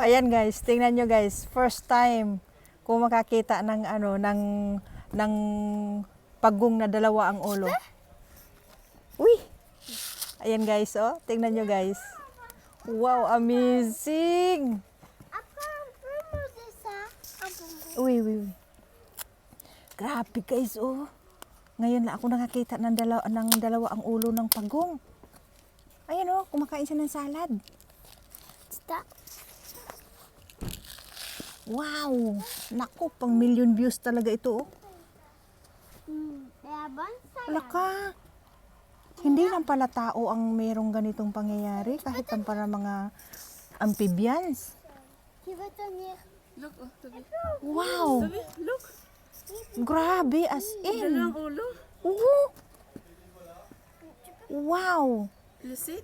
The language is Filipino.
Ayan guys, tingnan nyo guys. First time ko makakita ng ano, ng, ng pagong na dalawa ang ulo. Uy! Ayan guys, oh. Tingnan nyo guys. Wow, amazing! Uy, uy, uy. Grabe guys, oh. Ngayon lang ako nakakita ng dalawa, ng dalawa ang ulo ng pagong. Ayan oh, kumakain siya ng salad. Stop. Wow! Naku, pang million views talaga ito oh. Wala ka. Hindi lang pala tao ang merong ganitong pangyayari, kahit ang para mga amphibians. Look, oh, tabi. Wow! Tabi, look. Grabe, as in. Dalawang ulo. Oo! Wow! You see,